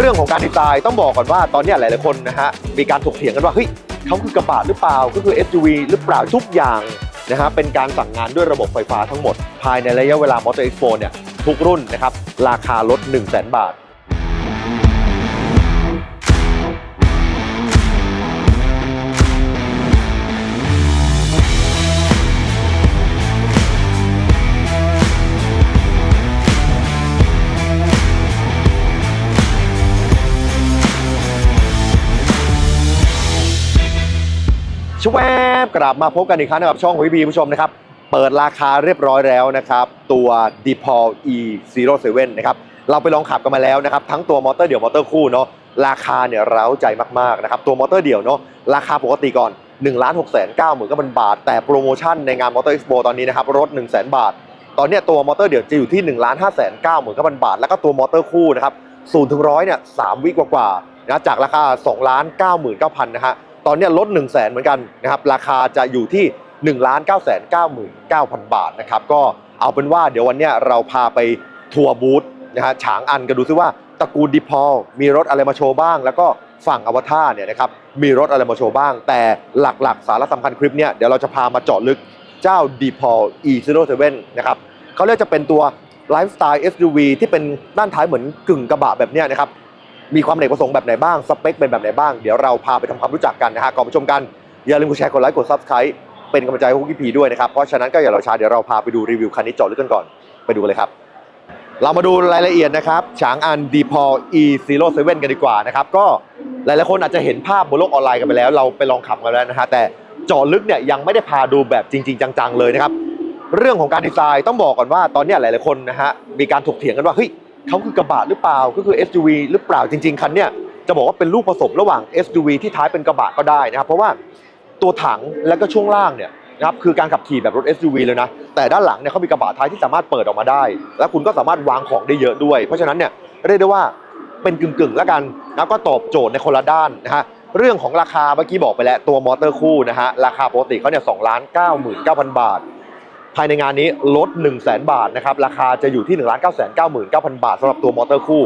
เรื่องของการดีไซน์ต้องบอกก่อนว่าตอนนี้หลาย ๆ คนนะฮะมีการถกเถียงกันว่าเฮ้ยเขาคือกระบะหรือเปล่าก็คือ SUV หรือเปล่าทุกอย่างนะฮะเป็นการสั่งงานด้วยระบบไฟฟ้าทั้งหมด ภายในระยะเวลามอเตอร์เอ็กซ์โปเนี่ยทุกรุ่นนะครับราคาลด 1 0 0 0 0แบาท ชวบกลับมาพบกันอีกครั้งนะครับช่องของพี่พีผู้ชมนะครับ เปิดราคาเรียบร้อยแล้วนะครับ ตัว d e p a u l E07 นะครับ เราไปลองขับกันมาแล้วนะครับ ทั้งตัวมอเตอร์เดี่ยวมอเตอร์คู่เนาะราคาเนี่ยเร้าใจมากๆนะครับ ตัวมอเตอร์เดี่ยวเนาะราคาปกติก่อน1 6 9 9 0 0 0 0บาท แต่โปรโมชั่นในงานมอเตอร์เอ็กซ์โปตอนนี้นะครับลด1 0 0 0 0 0บาท ตอนนี้ตัวมอเตอร์เดี่ยวจะอยู่ที่1 5 9 9 0 0 0บาท แล้วก็ตัวมอเตอร์คู่นะครับ0ถึง100เนี่ย3วิกว่าๆนะจากราคา2ล้าน99,000นะฮะ ตอนนี้ลด 1 0 0 0 0แเหมือนกันนะครับราคาจะอยู่ที่ 1 9 9 9 9 0 0 บาทนะครับก็เอาเป็นว่าเดี๋ยววันนี้เราพาไปทัวร์บูธนะฮะฉางอันกันดูซิว่าตระกูลดิพอลมีรถอะไรมาโชว์บ้าง แล้วก็ฝั่งอวตารเนี่ยนะครับมีรถอะไรมาโชว์บ้าง แต่หลักๆ สาระสำคัญคลิปเนี้ยเดี๋ยวเราจะพามาเจาะลึกเจ้า d e p a u l E07 นะครับเขาเรียกจะเป็นตัวไลฟ์สไตล์ SUV ที่เป็นด้านท้ายเหมือนกึ่งกระบะแบบนี้นะครับ มีความอเนกประสงค์แบบไหนบ้าง สเปคเป็นแบบไหนบ้าง เดี๋ยวเราพาไปทำความรู้จักกันนะฮะก่อนไปชมกัน อย่าลืมกดแชร์ กดไลค์ กด Subscribe เป็นกำลังใจให้พวกพี่ๆด้วยนะครับ เพราะฉะนั้นก็อย่ารอช้า เดี๋ยวเราพาไปดูรีวิวคันนี้เจาะลึกกันก่อน ไปดูกันเลยครับ เรามาดูรายละเอียดนะครับ ฉางอัน d p a u l E07 กันดีกว่านะครับ ก็หลายๆคนอาจจะเห็นภาพบนโลกออนไลน์กันไปแล้ว เราไปลองขับกันแล้วนะฮะ แต่เจาะลึกเนี่ยยังไม่ได้พาดูแบบจริง ๆ จังๆเลยนะครับ เรื่องของการดีไซน์ต้องบอกก่อนว่าตอนเนี้ยหลายๆคนนะฮะมีการถกเถียงกันว่าเฮ้ย เขาคือกระบะหรือเปล่าก็คือ SUV หรือเปล่าจริง ๆ คันเนี้ยจะบอกว่าเป็นลูกผสมระหว่าง SUV ที่ท้ายเป็นกระบะก็ได้นะครับเพราะว่าตัวถังแล้วก็ช่วงล่างเนี่ยนะครับคือการขับขี่แบบรถ SUV เลยนะ แต่ด้านหลังเนี่ยเขามีกระบะท้ายที่สามารถเปิดออกมาได้ แล้วคุณก็สามารถวางของได้เยอะด้วย เพราะฉะนั้นเนี่ยเรียกได้ว่าเป็นกึ่งๆแล้วกันนะก็ตอบโจทย์ในคนละด้านนะฮะเรื่องของราคาเมื่อกี้บอกไปแล้วตัวมอเตอร์คู่นะฮะราคาปกติเขาเนี่ยสองล้านเก้าหมื่นเก้าพันบาท ภายในงานนี้ลด 1 0 0 0 0แบาทนะครับ ราคาจะอยู่ที่ 1 9 9 9 0 0 บาทสำหรับตัวมอเตอร์คู่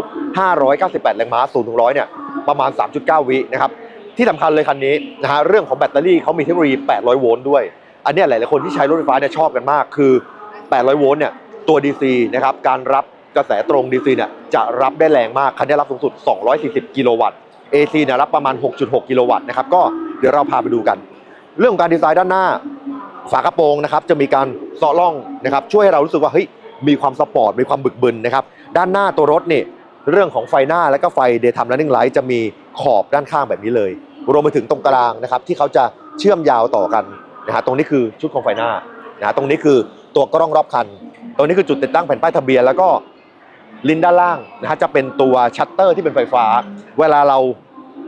598 แรงม้า0ถึง100เนี่ยประมาณ 3.9 วินะครับ ที่สำคัญเลยคันนี้นะฮะเรื่องของแบตเตอรี่เขามีเทคโนโลยี 800 โวลต์ด้วย อันนี้หลาย ๆ คนที่ใช้รถไฟฟ้าเนี่ยชอบกันมาก คือ 800 โวลต์เนี่ยตัว DC นะครับการรับกระแสตรง DC เนี่ยจะรับได้แรงมาก คันนี้รับสูงสุด 240 กิโลวัตต์ AC เนี่ยรับประมาณ 6.6 กิโลวัตต์นะครับก็เดี๋ยวเราพาไปดูกัน เรื่องของการดีไซน์ด้านหน้า ฝากระโปรงนะครับจะมีการเซาะล่องนะครับช่วยให้เรารู้สึกว่าเฮ้ยมีความสปอร์ตมีความบึกบึนนะครับด้านหน้าตัวรถนี่เรื่องของไฟหน้าและก็ไฟ Daytime Running Light จะมีขอบด้านข้างแบบนี้เลยรวมไปถึงตรงกลางนะครับที่เขาจะเชื่อมยาวต่อกันนะฮะตรงนี้คือชุดของไฟหน้านะฮะตรงนี้คือตัวกล้องรอบคัน ตรงนี้คือจุดติดตั้งแผ่นป้ายทะเบียนแล้วก็ลิ้นด้านล่างนะฮะจะเป็นตัวชัตเตอร์ที่เป็นไฟฟ้า เวลาเรา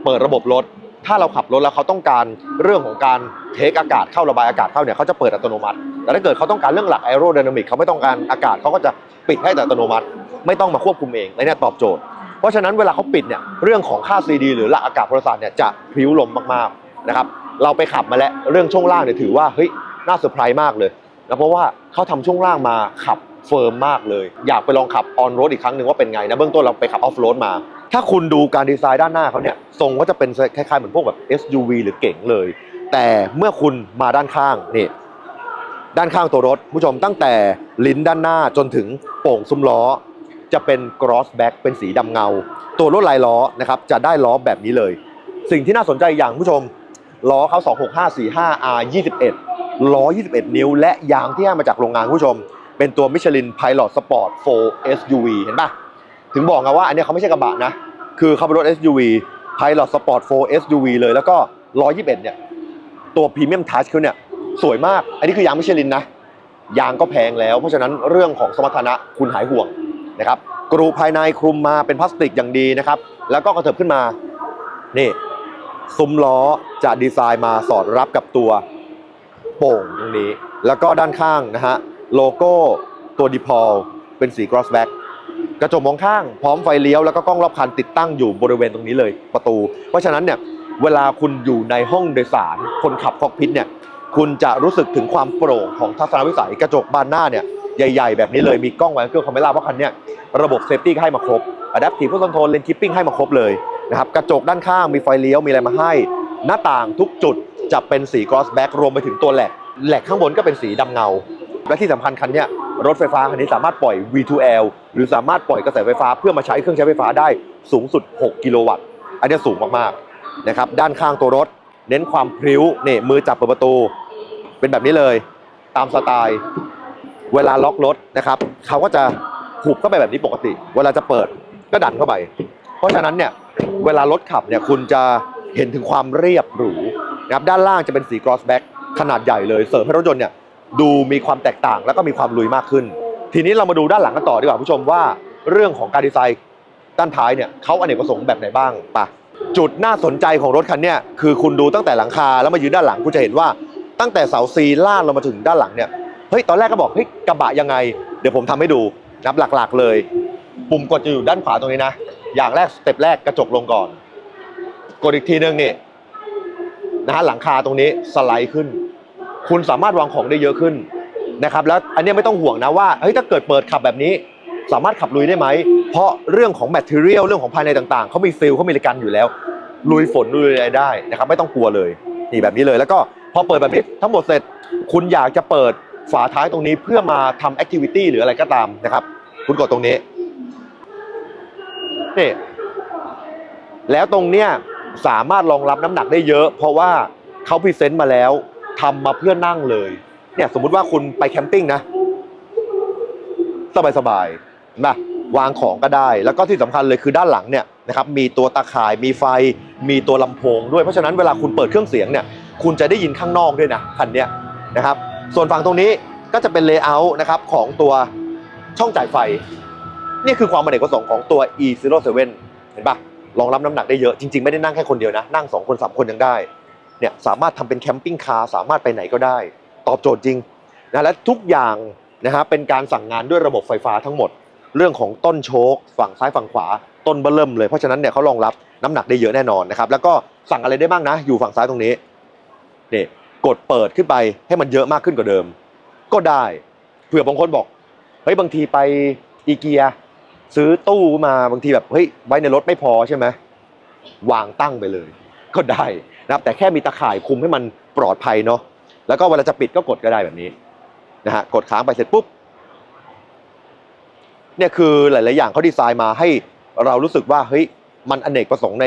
เปิดระบบรถ ถ้าเราขับรถแล้วเขาต้องการเรื่องของการเทคอากาศเข้าระบายอากาศเข้าเนี่ยเขาจะเปิดอัตโนมัติ แต่ถ้าเกิดเขาต้องการเรื่องหลักแอโร d y นามิกเขาไม่ต้องการอากาศเขาก็จะปิดให้แต่อัตโนมัติ ไม่ต้องมาควบคุมเองและเนี่ยตอบโจทย์ เพราะฉะนั้นเวลาเขาปิดเนี่ยเรื่องของค่า CD หรือหลักอากาศพลศาสตร์เนี่ยจะพลิ้วลมมากๆนะครับเราไปขับมาแล้วเรื่องช่วงล่างเนี่ยถือว่าเฮ้ยน่าเซอร์ไพรส์มากเลยนะเพราะว่าเขาทำช่วงล่างมาขับเฟิร์มมากเลย อยากไปลองขับออนโรดอีกครั้งหนึ่งว่าเป็นไงนะเบื้องต้นเราไปขับออฟโรดมา ถ้าคุณดูการดีไซน์ด้านหน้าเขาเนี่ยทรงก็จะเป็นคล้ายๆเหมือนพวกแบบ SUV หรือเก๋งเลย แต่เมื่อคุณมาด้านข้างนี่ด้านข้างตัวรถผู้ชมตั้งแต่ลิ้นด้านหน้าจนถึงโป่งซุ้มล้อ จะเป็น cross back เป็นสีดำเงา ตัวรถลายล้อนะครับจะได้ล้อแบบนี้เลย สิ่งที่น่าสนใจอย่างผู้ชมล้อเขา26545 R 21ล้อ 21 นิ้ว และยางที่ให้มาจากโรงงานผู้ชม เป็นตัว Michelin Pilot Sport 4 SUV เห็นปะ ถึงบอกไงว่าอันนี้เขาไม่ใช่กระบะนะ คือเขาเป็นรถ SUV Pilot Sport 4 SUV เลยแล้วก็ 121 เนี่ย ตัว Premium Touch เขาเนี่ยสวยมาก อันนี้คือยางมิชลินนะ ยางก็แพงแล้ว เพราะฉะนั้นเรื่องของสมรรถนะคุณหายห่วงนะครับกรูภายในคลุมมาเป็นพลาสติกอย่างดีนะครับ แล้วก็กระเถิบขึ้นมา นี่ ซุ้มล้อจะดีไซน์มาสอดรับกับตัวโป่งตรงนี้ แล้วก็ด้านข้างนะฮะ โลโก้ตัวดีพอลเป็นสี cross back ก กระจกมองข้างพร้อมไฟเลี้ยวแล้วก็กล้องรอบคันติดตั้งอยู่บริเวณตรงนี้เลยประตู เพราะฉะนั้นเนี่ยเวลาคุณอยู่ในห้องโดยสาร คนขับคอกพิทเนี่ยคุณจะรู้สึกถึงความโปร่งของทัศนวิสัยกระจกบานหน้าเนี่ยใหญ่ๆ แบบนี้เลยมีกล้องไวเคิลคาเมล่าเพราะคันเนี้ยระบบเซฟตี้ให้มาครบ Adaptive Cruise Control Lane Keeping ให้มาครบเลยนะครับกระจกด้านข้างมีไฟเลี้ยวมีอะไรมาให้ หน้าต่างทุกจุดจะเป็นสี gloss black รวมไปถึงตัวแหลกแหลกข้างบนก็เป็นสีดำเงา และที่สำคัญคันเนี้ย รถไฟฟ้าคันนี้สามารถปล่อย V2L หรือสามารถปล่อยกระแสไฟฟ้าเพื่อมาใช้เครื่องใช้ไฟฟ้าได้สูงสุด 6 กิโลวัตต์ อันนี้สูงมากๆนะครับด้านข้างตัวรถ เน้นความพริ้วเนี่ยมือจับเปิดประตู เป็นแบบนี้เลยตามสไตล์ เวลาล็อกรถนะครับเขาก็จะหุบเข้าไปแบบนี้ปกติ เวลาจะเปิดก็ดันเข้าไป เพราะฉะนั้นเนี่ยเวลารถขับเนี่ยคุณจะเห็นถึงความเรียบหรูนะครับด้านล่างจะเป็นสี gloss black ขนาดใหญ่เลยเสริมให้รถยนต์เนี่ย ดูมีความแตกต่างแล้วก็มีความลุยมากขึ้น ทีนี้เรามาดูด้านหลังกันต่อดีกว่าผู้ชมว่าเรื่องของการดีไซน์ด้านท้ายเนี่ยเขาอเนกประสงค์แบบไหนบ้างปะจุดน่าสนใจของรถคันนี่ยคือคุณดูตั้งแต่หลังคาแล้วมายืนด้านหลังคุณจะเห็นว่าตั้งแต่เสาซีลาดลงมาถึงด้านหลังเนี่ยเฮ้ยตอนแรกก็บอกเฮ้ยกระบะยังไง เดี๋ยวผมทำให้ดูนะครับหลักๆเลย ปุ่มกดจะอยู่ด้านขวาตรงนี้นะ อย่างแรกสเต็ปแรกกระจกลงก่อน กดอีกทีนึงนี่นะฮะหลังคาตรงนี้สไลด์ขึ้น คุณสามารถวางของได้เยอะขึ้นนะครับแล้วอันนี้ไม่ต้องห่วงนะว่าเฮ้ยถ้าเกิดเปิดขับแบบนี้ สามารถขับลุยได้ไหม เพราะเรื่องของแมทเทียลเรื่องของภายในต่างๆเขามีฟิลเขามีรกันอยู่แล้ว ลุยฝนลุยอะไรได้นะครับไม่ต้องกลัวเลยนี่แบบนี้เลยแล้วก็พอเปิดแบบนี้ทั้งหมดเสร็จคุณอยากจะเปิดฝาท้ายตรงนี้เพื่อมาทำแอคทิวิตี้หรืออะไรก็ตามนะครับ คุณกดตรงนี้นี่แล้วตรงเนี้ยสามารถรองรับน้ำหนักได้เยอะ เพราะว่าเขาพรีเซนต์มาแล้ว ทำมาเพื่อนั่งเลย เนี่ยสมมุติว่าคุณไปแคมปิ้งนะ สบายสบายนะวางของก็ได้ แล้วก็ที่สำคัญเลยคือด้านหลังเนี่ยนะครับมีตัวตาข่ายมีไฟ มีตัวลำโพงด้วยเพราะฉะนั้นเวลาคุณเปิดเครื่องเสียงเนี่ยคุณจะได้ยินข้างนอกด้วยนะคันเนี้ยนะครับส่วนฝั่งตรงนี้ก็จะเป็นเลเยอร์นะครับของตัวช่องจ่ายไฟ นี่คือความอเนกประสงค์ของตัว E07 เห็นปะรองรับน้ำหนักได้เยอะจริงๆ ไม่ได้นั่งแค่คนเดียวนะ นั่ง 2 คน 3 คนยังได้ เนี่ยสามารถทำเป็นแคมปิ้งคาร์สามารถไปไหนก็ได้ ตอบโจทย์จริงนะและทุกอย่างนะฮะเป็นการสั่งงานด้วยระบบไฟฟ้าทั้งหมด เรื่องของต้นโชคฝั่งซ้ายฝั่งขวาต้นเบิ่มเลยเพราะฉะนั้นเนี่ยเขารองรับน้ำหนักได้เยอะแน่นอนนะครับแล้วก็สั่งอะไรได้บ้างนะ อยู่ฝั่งซ้ายตรงนี้นี่กดเปิดขึ้นไปให้มันเยอะมากขึ้นกว่าเดิม ก็ได้เผื่อบางคนบอกเฮ้ยบางทีไปอีเกียซื้อตู้มาบางทีแบบเฮ้ยไว้ในรถไม่พอใช่ไหมวางตั้งไปเลย ก็ได้นะครับแต่แค่มีตะข่ายคุมให้มันปลอดภัยเนาะแล้วก็เวลาจะปิดก็กดก็ได้แบบนี้นะฮะกดค้างไปเสร็จปุ๊บเนี่ยคือหลาย ๆ อย่างเขาดีไซน์มาให้เรารู้สึกว่าเฮ้ยมันอเนกประสงค์ใน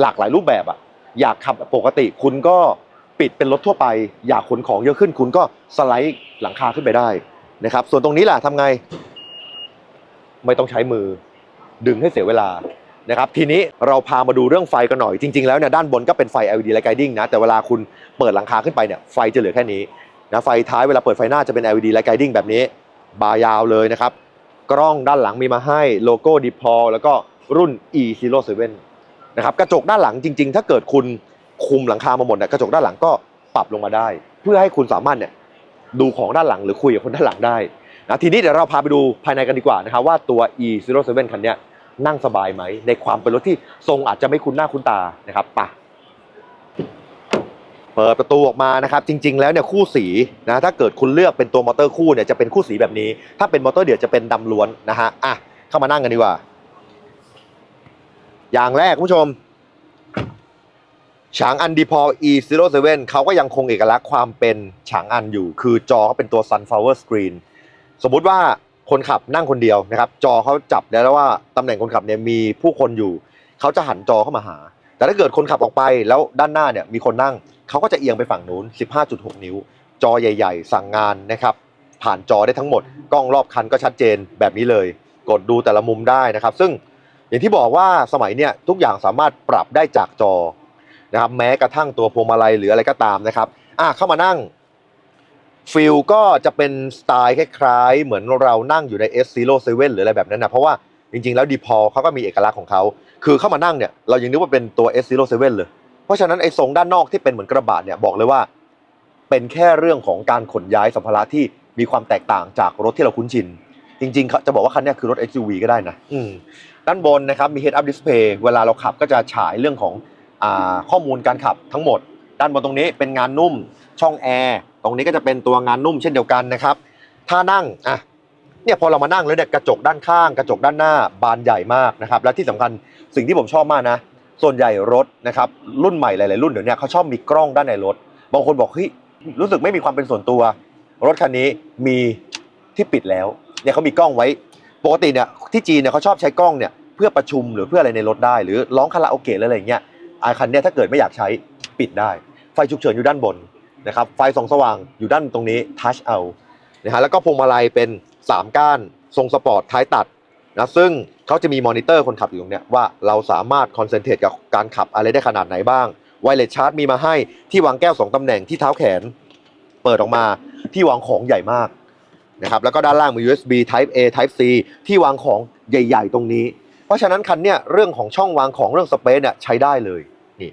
หลากหลายรูปแบบอะอยากขับแบบปกติ คุณก็ปิดเป็นรถทั่วไป อยากขนของเยอะขึ้น คุณก็สไลด์หลังคาขึ้นไปได้นะครับ ส่วนตรงนี้แหละทำไง ไม่ต้องใช้มือ ดึงให้เสียเวลา นะครับทีนี้เราพามาดูเรื่องไฟกันหน่อยจริงๆแล้วเนี่ยด้านบนก็เป็นไฟ LED Light Guiding นะแต่เวลาคุณเปิดหลังคาขึ้นไปเนี่ยไฟจะเหลือแค่นี้นะไฟท้ายเวลาเปิดไฟหน้าจะเป็น LED Light Guiding แบบนี้ บายาวเลยนะครับกล้องด้านหลังมีมาให้โลโก้ดีพอแล้วก็รุ่น E07 นะครับกระจกด้านหลังจริง ๆ ถ้าเกิดคุณคุมหลังคามาหมดเนี่ยกระจกด้านหลังก็ปรับลงมาได้ เพื่อให้คุณสามารถเนี่ยดูของด้านหลังหรือคุยกับคนด้านหลังได้นะทีนี้เดี๋ยวเราพาไปดูภายในกันดีกว่านะครับว่าตัว E07 คันเนี้ย นั่งสบายไหม ในความเป็นรถที่ทรงอาจจะไม่คุ้นหน้าคุ้นตานะครับปะเปิดประตูออกมานะครับ จริง ๆ แล้วเนี่ยคู่สีนะถ้าเกิดคุณเลือกเป็นตัวมอเตอร์คู่เนี่ยจะเป็นคู่สีแบบนี้ ถ้าเป็นมอเตอร์เดี่ยวจะเป็นดำล้วนนะฮะอะเข้ามานั่งกันดีกว่า อย่างแรกคุณผู้ชมฉางอันดีพอ E07 เขาก็ยังคงเอกลักษณ์ความเป็นฉางอันอยู่ คือจอเขาเป็นตัว Sunflower Screen สมมุติว่า คนขับนั่งคนเดียวนะครับ จอเขาจับได้แล้วว่าตำแหน่งคนขับเนี่ยมีผู้คนอยู่ เขาจะหันจอเข้ามาหา แต่ถ้าเกิดคนขับออกไปแล้วด้านหน้าเนี่ยมีคนนั่งเขาก็จะเอียงไปฝั่งนู้น 15.6 นิ้ว จอใหญ่ ๆ สั่งงานนะครับ ผ่านจอได้ทั้งหมด กล้องรอบคันก็ชัดเจนแบบนี้เลย กดดูแต่ละมุมได้นะครับ ซึ่งอย่างที่บอกว่าสมัยเนี่ยทุกอย่างสามารถปรับได้จากจอนะครับแม้กระทั่งตัวพวงมาลัยหรืออะไรก็ตามนะครับอะเข้ามานั่ง ฟิลก็จะเป็นสไตล์คล้ายๆ เหมือนเรานั่งอยู่ใน S07 หรืออะไรแบบนั้นนะเพราะว่าจริงๆ แล้วดีพอเขาก็มีเอกลักษณ์ของเขา คือเข้ามานั่งเนี่ยเรายังนึกว่าเป็นตัว S07 เลย เพราะฉะนั้นไอ้ทรงด้านนอกที่เป็นเหมือนกระบะเนี่ยบอกเลยว่า เป็นแค่เรื่องของการขนย้ายสัมภาระที่มีความแตกต่างจากรถที่เราคุ้นชิน จริงๆเขาจะบอกว่าคันเนี้ยคือรถ SUV ก็ได้นะอืมด้านบนนะครับมี Head Up Display เวลาเราขับก็จะฉายเรื่องของอาข้อมูลการขับทั้งหมด ด้านบนตรงนี้เป็นงานนุ่มช่องแอร์ต รงนี้ก็จะเป็นตัวงานนุ่มเช่นเดียวกันนะครับ ถ้านั่งอะเนี่ยพอเรามานั่งแล้วเนี่ยกระจกด้านข้าง กระจกด้านหน้าบานใหญ่มากนะครับ และที่สำคัญสิ่งที่ผมชอบมากนะ ส่วนใหญ่รถนะครับรุ่นใหม่หลายๆรุ่นเดี๋ยวนี้เขาชอบมีกล้องด้านในรถ บางคนบอกเฮ้ยรู้สึกไม่มีความเป็นส่วนตัว รถคันนี้มีที่ปิดแล้วเนี่ยเขามีกล้องไว้ ปกติเนี่ยที่จีนเนี่ยเขาชอบใช้กล้องเนี่ยเพื่อประชุมหรือเพื่ออะไรในรถได้ หรือร้องคาราโอเกะหรืออะไรอย่างเงี้ยอาคันเนี่ยถ้าเกิดไม่อยากใช้ปิดได้ ไฟฉุกเฉินอยู่ด้านบน นะครับไฟส่องสว่างอยู่ด้านตรงนี้ทัชเอานะฮะแล้วก็พวงมาลัยเป็น 3 ก้าน ทรงสปอร์ตท้ายตัดนะซึ่งเขาจะมีมอนิเตอร์คนขับอยู่ตรงเนี้ยว่าเราสามารถคอนเซนเทรตกับการขับอะไรได้ขนาดไหนบ้างไวเลสชาร์จมีมาให้ที่วางแก้ว 2ตำแหน่งที่เท้าแขน เปิดออกมาที่วางของใหญ่มากนะครับแล้วก็ด้านล่างมี USB Type A Type C ที่วางของใหญ่ ๆ ตรงนี้ เพราะฉะนั้นคันเนี้ยเรื่องของช่องวางของเรื่องสเปซเนี่ยใช้ได้เลยนี่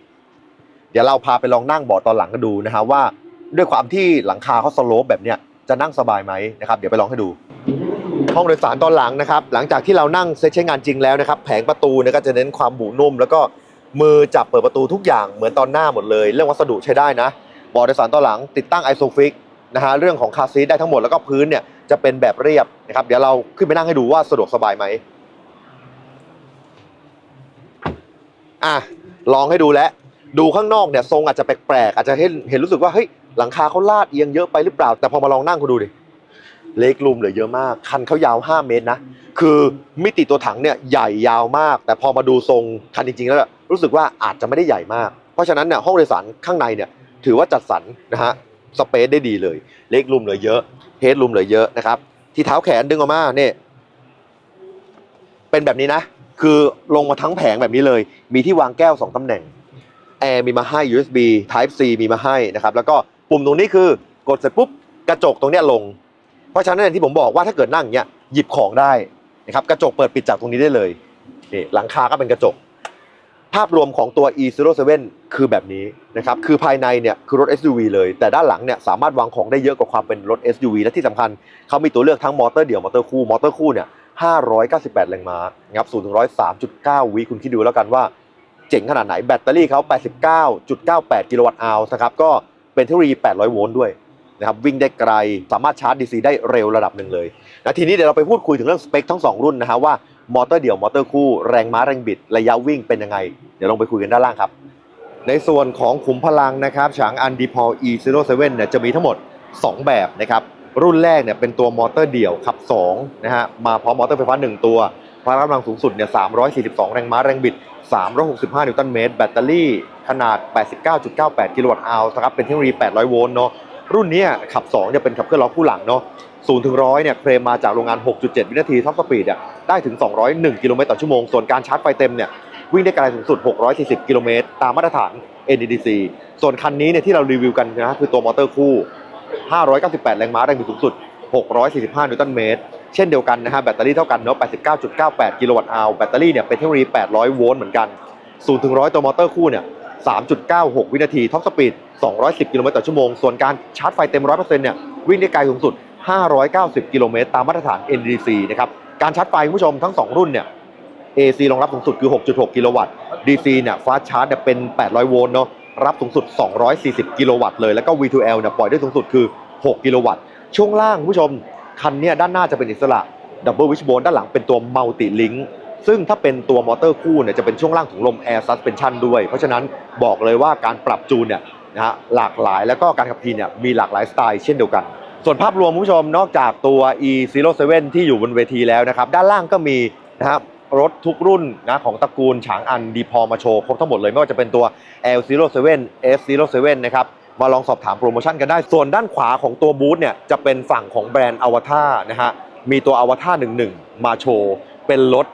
เดี๋ยวเราพาไปลองนั่งเบาะตอนหลังกันดูนะฮะว่า ด้วยความที่หลังคาเขาสโลปแบบเนี้ยจะนั่งสบายไหมนะครับเดี๋ยวไปลองให้ดู ห้องโดยสารตอนหลังนะครับ หลังจากที่เรานั่งเซตใช้งานจริงแล้วนะครับ แผงประตูเนี่ยก็จะเน้นความบุนุ่ม แล้วก็มือจับเปิดประตูทุกอย่างเหมือนตอนหน้าหมดเลย เรื่องวัสดุใช้ได้นะเบาะโดยสารตอนหลังติดตั้งไอโซฟิกนะฮะเรื่องของคาซีทได้ทั้งหมดแล้วก็พื้นเนี่ยจะเป็นแบบเรียบนะครับ เดี๋ยวเราขึ้นไปนั่งให้ดูว่าสะดวกสบายไหมอะลองให้ดูแล้ว ดูข้างนอกเนี่ยทรงอาจจะแปลกๆอาจจะเห็นเห็นรู้สึกว่าเฮ้ยหลังคาเขาลาดเอียงเยอะไปหรือเปล่า แต่พอมาลองนั่งคุณดูดิเล็กลุมเหลือเยอะมากคันเขายาว 5 เมตรนะคือมิติตัวถังเนี่ยใหญ่ยาวมาก แต่พอมาดูทรงคันจริงๆแล้วรู้สึกว่าอาจจะไม่ได้ใหญ่มาก เพราะฉะนั้นเนี่ยห้องโดยสารข้างในเนี่ยถือว่าจัดสรรนะฮะสเปซได้ดีเลย เล็กลุมเหลือเยอะเฮดลุมเหลือเยอะนะครับที่เท้าแขนดึงออกมาเนี่ยเป็นแบบนี้นะ คือลงมาทั้งแผงแบบนี้เลย มีที่วางแก้วสองตำแหน่ง แอร์มีมาให้ USB Type C มีมาให้นะครับแล้วก็ปุ่มตรงนี้คือกดเสร็จปุ๊บกระจกตรงเนี้ยลง เพราะฉะนั้นอย่างที่ผมบอกว่าถ้าเกิดนั่งอย่างเงี้ยหยิบของได้นะครับกระจกเปิดปิดจากตรงนี้ได้เลยนี่หลังคาก็เป็นกระจก ภาพรวมของตัว E07 คือแบบนี้นะครับคือภายในเนี่ยคือรถ SUV เลย แต่ด้านหลังเนี่ยสามารถวางของได้เยอะกว่าความเป็นรถ SUV และที่สำคัญเขามีตัวเลือกทั้งมอเตอร์เดี่ยวมอเตอร์คู่มอเตอร์คู่เนี่ย598 แรงม้านะครับ0ถึง103.9 วิคุณคิดดูแล้วกันว่า เจ๋งขนาดไหนแบตเตอรี่เขา89.98 กิโลวัตต์อาวนะครับก็เป็นเทคโนโลยี 800 โวลต์ด้วยนะครับวิ่งได้ไกลสามารถชาร์จ DC ได้เร็วระดับหนึ่งเลยนะทีนี้เดี๋ยวเราไปพูดคุยถึงเรื่องสเปคทั้ง 2 รุ่นนะฮะว่ามอเตอร์เดี่ยวมอเตอร์คู่แรงม้าแรงบิด ระยะวิ่งเป็นยังไง เดี๋ยวลองไปคุยกันด้านล่างครับ ในส่วนของขุมพลังนะครับฉางอันดีพอ E07 เนี่ยจะมีทั้งหมด 2 แบบนะครับรุ่นแรกเนี่ยเป็นตัวมอเตอร์เดี่ยวขับ2นะฮะมาพร้อมมอเตอร์ไฟฟ้า 1 ตัว พละกำลังสูงสุดเนี่ย342 แรงม้าแรงบิด 365 นิวตันเมตร แบตเตอรี่ขนาด 89.98 กิโลวัตต์อาวนะครับ เป็นเทคโนโลยี 800 โวลต์เนาะ รุ่นนี้ขับ2เนี่ยเป็นขับเคลื่อนล้อคู่หลังเนาะ0ถึง100เนี่ยเคลมมาจากโรงงาน 6.7 วินาทีท็อปสปีดอะได้ถึง 201 กิโลเมตรต่อชั่วโมง ส่วนการชาร์จไฟเต็มเนี่ยวิ่งได้ไกลสูงสุด 640 กิโลเมตรตามมาตรฐาน NEDC ส่วนคันนี้เนี่ยที่เรารีวิวกันนะคือตัวมอเตอร์คู่ 598 แรงม้าแรงบิดสูงสุด 645 นิวตันเมตร เช่นเดียวกันนะฮะแบตเตอรี่เท่ากันเนาะ 89.98 กิโลวัตต์อาวแบตเตอรี่เนี่ยเป็นเทคโนโลยี 800 โวลต์เหมือนกัน 0 ถึง 100 ตัวมอเตอร์คู่เนี่ย 3.96 วินาที ท็อปสปีด 210 กิโลเมตรต่อชั่วโมง ส่วนการชาร์จไฟเต็ม 100%เนี่ยวิ่งได้ไกลสูงสุด 590 กิโลเมตรตามมาตรฐาน NDC นะครับ การชาร์จไฟคุณผู้ชมทั้ง 2 รุ่นเนี่ย AC รองรับสูงสุดคือ 6.6 กิโลวัตต์ DC เนี่ยฟ้าชาร์จเนี่ยเป็น 800 โวลต์เนาะ รับสูงสุด 240 กิโลวัตต์เลย แล้วก็ V2L เนี่ยปล่อยได้สูงสุดคือ 6 กิโลวัตต์ ช่วงล่างคุณผู้ชม คันนี้ด้านหน้าจะเป็นอิสระดับเบิลวิชโบนด้านหลังเป็นตัวมัลติลิงซึ่งถ้าเป็นตัวมอเตอร์คู่เนี่ยจะเป็นช่วงล่างถุงลม Air Suspension ด้วย เพราะฉะนั้นบอกเลยว่าการปรับจูนเนี่ยนะฮะหลากหลายแล้วก็การขับขี่เนี่ยมีหลากหลายสไตล์เช่นเดียวกัน ส่วนภาพรวมคุณผู้ชมนอกจากตัว E07 ที่อยู่บนเวทีแล้วนะครับ ด้านล่างก็มีนะครับรถทุกรุ่นนะของตระกูลฉางอันดีพอมาโชว์ครบทั้งหมดเลย ไม่ว่าจะเป็นตัว L07 S07 นะครับ มาลองสอบถามโปรโมชั่นกันได้ ส่วนด้านขวาของตัวบูธเนี่ยจะเป็นฝั่งของแบรนด์อวตารนะฮะ มีตัวอวตาร11มาโชว์ เป็นรถ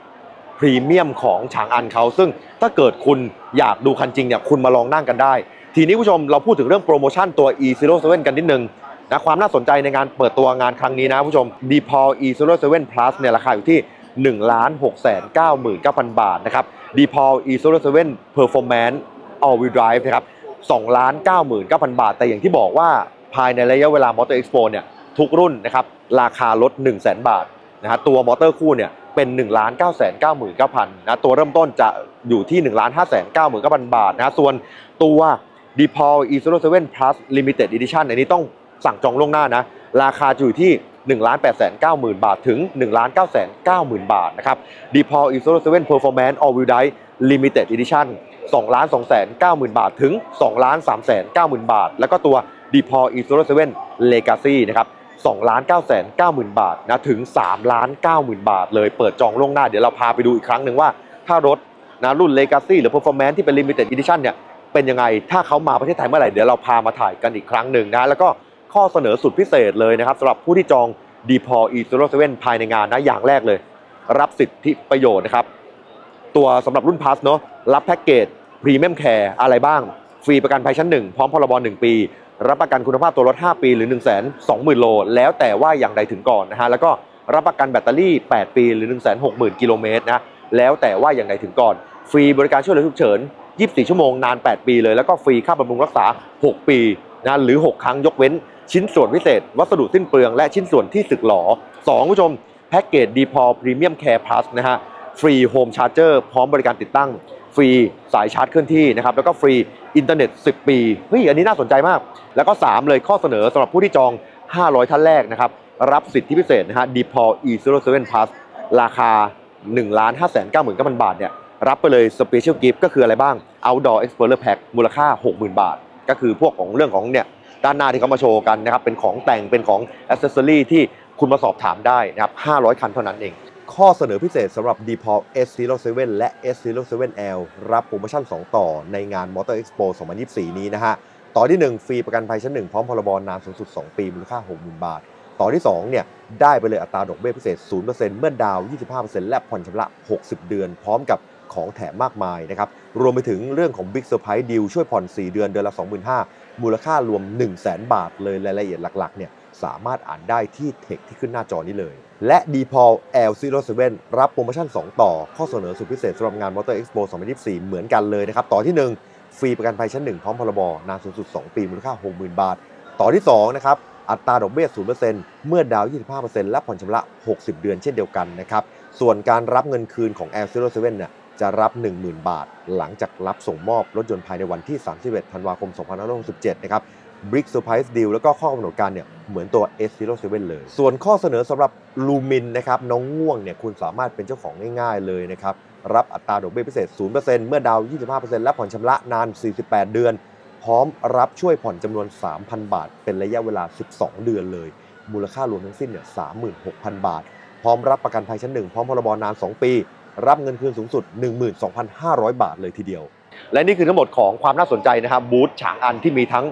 พรีเมียมของฉางอันเขา ซึ่งถ้าเกิดคุณอยากดูคันจริงเนี่ยคุณมาลองนั่งกันได้ ทีนี้ผู้ชมเราพูดถึงเรื่องโปรโมชั่นตัว E07 กันนิดนึงนะความน่าสนใจในงานเปิดตัวงานครั้งนี้นะผู้ชม d p o l E07 Plus เนี่ยราคาอยู่ที่ 1 6 9 9 0 0 0 บาทนะครับ d p o l E07 Performance All Wheel Drive นะครับ 2ล้าน99,000 บาท แต่อย่างที่บอกว่าภายในระยะเวลามอเตอร์เอ็กซ์โปเนี่ยทุกรุ่นนะครับราคาลด 1 0 0 0 0 0 บาทนะฮะตัวมอเตอร์คู่เนี่ยเป็น 1 9 9 9 9 0 0 0นะตัวเริ่มต้นจะอยู่ที่ 1 5 9 9 0 0 0 บาทนะส่วนตัว d p o l E07 Plus Limited Edition อันนี้ต้องสั่งจองล่วงหน้านะ ราคาจะอยู่ที่ 1 8 9 0 0 0 0 บาทถึง 1 9 9 0 0 0 0 บาทนะครับ d e p a u l e Zero 7 Performance All Wheel Drive Limited Edition 2 2 9 0 0 0 0 บาทถึง2 3 9 0 0 0 0 บาท แล้วก็ตัว d e p a u l e Zero 7 Legacy นะครับ2 9 9 9 0 0 0 บาทนะถึง3 9 0 0 0 0 บาท เลยเปิดจองล่วงหน้าเดี๋ยวเราพาไปดูอีกครั้งหนึ่งว่า ถ้ารถนะรุ่น Legacy หรือ Performance ที่เป็น Limited Edition เนี่ยเป็นยังไง ถ้าเขามาประเทศไทยเมื่อไหร่ เดี๋ยวเราพามาถ่ายกันอีกครั้งหนึ่งนะ แล้วก็ ข้อเสนอสุดพิเศษเลยนะครับสำหรับผู้ที่จอง d p o e 0 7ภายในงานนะอย่างแรกเลย รับสิทธิประโยชน์นะครับ ตัวสำหรับรุ่นพาสเนาะรับแพ็กเกจพรีเมียมแคร์อะไรบ้าง ฟรีประกันภัยชั้น 1 พร้อมพรบ1 ปี รับประกันคุณภาพตัวรถ 5 ปีหรือ 1 2 0 0 0 0 โล แล้วแต่ว่าอย่างใดถึงก่อนนะฮะแล้วก็รับประกันแบตเตอรี่ 8 ปีหรือ 1 6 0 0 0 0 กิโลเมตรนะแล้วแต่ว่าอย่างใดถึงก่อน ฟรีบริการช่วยเหลือฉุกเฉิน 24 ชั่วโมงนาน 8 ปีเลยแล้วก็ฟรีค่าบำรุงรักษา 6 ปีนะหรือ 6 ครั้งยกเว้น ชิ้นส่วนพิเศษ วัสดุสิ้นเปลือง และชิ้นส่วนที่สึกหรอ2ผู้ชมแพ็กเกจดีพอพรีเมียมแคร์พลัสนะฮะฟรีโฮมชาร์เจอร์พร้อมบริการติดตั้ง ฟรีสายชาร์จเคลื่อนที่นะครับแล้วก็ฟรีอินเทอร์เน็ต 10 ปีเฮ้ยอันนี้น่าสนใจมาก แล้วก็ 3 เลยข้อเสนอสำหรับผู้ที่จอง 500 ท่านแรกนะครับรับสิทธิพิเศษนะฮะ d p o e 0 7 Plus ราคา 1 5 9 9 0 0 0 บาทเนี่ยรับไปเลย Special Gift ก็คืออะไรบ้าง Outdoor Explorer Pack มูลค่า 60,000 บาท ก็คือพวกของเรื่องของเนี่ย ด้านหน้าที่เขามาโชว์กันนะครับเป็นของแต่งเป็นของอ c เซ s ซอรี่ที่คุณมาสอบถามได้นะครับ 500 คันเท่านั้นเอง ข้อเสนอพิเศษสำหรับ d p o l S07 และ S07L รับโปรโมชั่น 2 ต่อในงาน Motor Expo 2024 นี้นะฮะ ต่อที่ 1 ฟรีประกันภัยชั้น 1 พร้อมพรบนานสูงสุด 2 ปีมูลค่า 60,000 บาท ต่อที่ 2 เนี่ย ได้ไปเลยอัตราดอกเบี้ยพิเศษ 0%เมื่อดาวน์25%และผ่อนชำระ 60 เดือน พร้อมกับ ของแถมมากมายนะครับ รวมไปถึงเรื่องของ Big Surprise Deal ช่วยผ่อน 4 เดือนเดือนละ 25,000 มูลค่ารวม 100,000บาทเลยรายละเอียดหลักๆเนี่ยสามารถอ่านได้ที่เทคที่ขึ้นหน้าจอนี้เลย และ d p o l L07 รับโปรโมชั่น 2 ต่อ ข้อเสนอสุดพิเศษสำหรับงาน Motor Expo 2024 เหมือนกันเลยนะครับ ต่อที่ 1 ฟรีประกันภัยชั้น 1 พร้อมพรบนานสูงสุด 2 ปีมูลค่า 60,000 บาท ต่อที่ 2 นะครับอัตราดอกเบี้ย 0%เมื่อดาวน์25%และผ่อนชำระ 60 เดือนเช่นเดียวกันนะครับ ส่วนการรับเงินคืนของ L07 เนี่ย จะรับ 10,000 บาท หลังจากรับส่งมอบรถยนต์ภายในวันที่ 31 ธันวาคม 2567 นะครับ Brick Surprise Deal แล้วก็ข้อกำหนดการเนี่ยเหมือนตัว S07 เลย ส่วนข้อเสนอสำหรับลูมินนะครับน้องง่วงเนี่ยคุณสามารถเป็นเจ้าของง่ายๆเลยนะครับรับอัตราดอกเบี้ยพิเศษ 0%เมื่อดาวน์25%และผ่อนชำระนาน 48 เดือน พร้อมรับช่วยผ่อนจำนวน 3,000 บาท เป็นระยะเวลา 12 เดือนเลย มูลค่ารวมทั้งสิ้นเนี่ย36,000 บาท พร้อมรับประกันภัยชั้น1พร้อมพรบนาน 2 ปี รับเงินคืนสูงสุด 12,500 บาทเลยทีเดียว และนี่คือทั้งหมดของความน่าสนใจนะครับบูธฉางอันที่มีทั้ง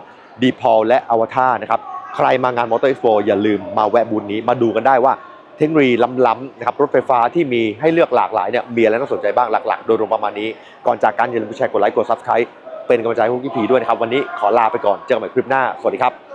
d p o l และอวตารนะครับใครมางานมอเตอร์ e อ p โ o อย่าลืมมาแวะบูธนี้มาดูกันได้ว่าเทคโนโลยีล้ำๆนะครับรถไฟฟ้าที่มีให้เลือกหลากหลายเนี่ยมีอะไรน่าสนใจบ้างหลักๆ โดยรวมประมาณนี้ ก่อนจากการอย่าลืมกดแชร์กดไลค์กด Subscribe เป็นกำลังใจให้พวกพี่ผีด้วยนะครับ วันนี้ขอลาไปก่อนเจอกันใหม่คลิปหน้า สวัสดีครับ